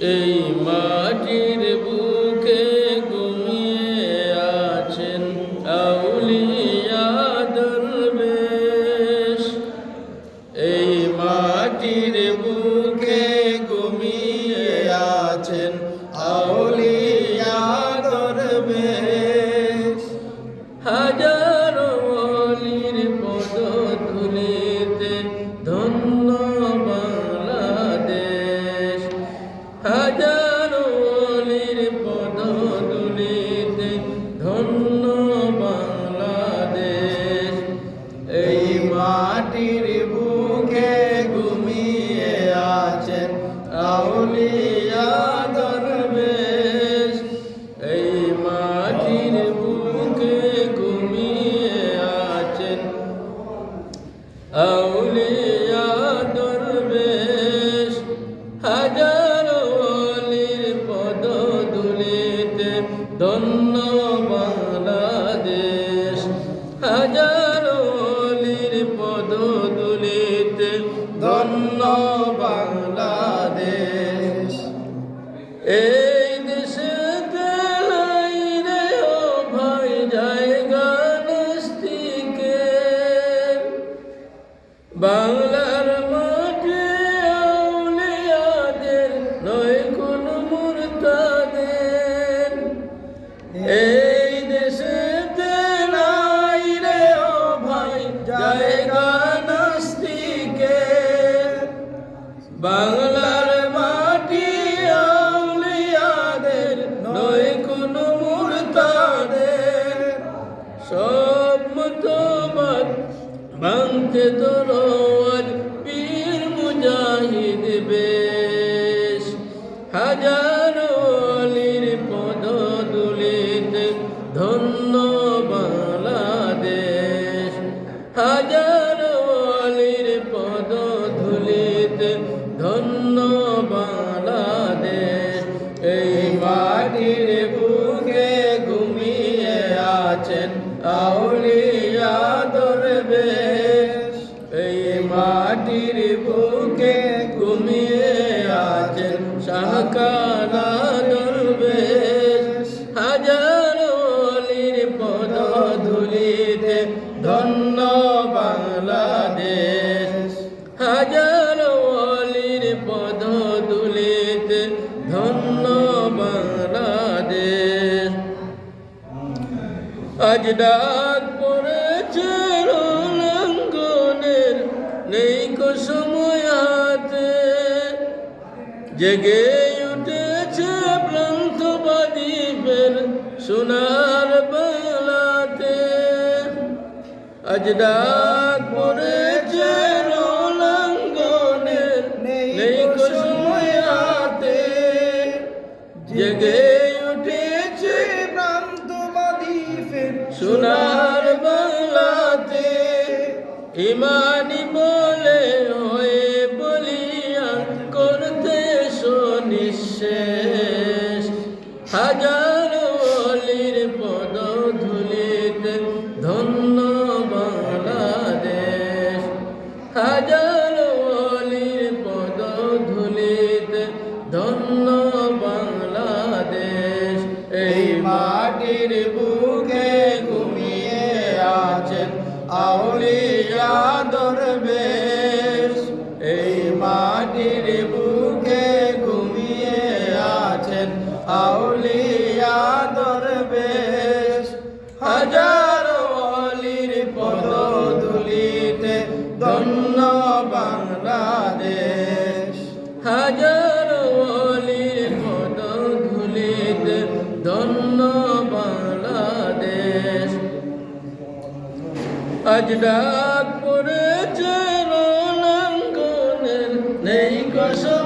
এই মাটির বুকে বুকে ঘুমিয়ে আছেন। আউলিয়া দরবেশ হাজার অলির পদ দুলিতে ধন্য বাংলাদেশ। হাজার বাংলার মাঠে আউলিয়াদের নয় কোন মুরতাদের। এই দেশে নাই রে ও ভাই, জায়গা নাস্তিকের। বাংলার ভাঙতে তরোয়ার পীর মুজাহিদ বেশ। হাজার আজ ডাক পড়েছে রণাঙ্গনের নেই কো সময় হাতে জেগে উঠেছে প্রান্তবাদী ফের সোনার বাংলাতে। আজ ডাক পড়েছে রণাঙ্গনের নেই কো সময় হাতে জেগে সোনার বাংলাতে ইমানি বলে হয়ে বলিয়া করতে নিঃশেষ হাজার অলির পদ ধুলিতে ধন্য বাংলাদেশ। হাজার অলির পদ ধুলিতে ধন্য বাংলাদেশ। এই মাটির বুকে হাজার অলির পদ দুলিতে ধন্য বাংলাদেশ। হাজার অলির পদ ধুলিতে ধন্য বাংলাদেশ। আজ ডাক পড়েছে নেই কসম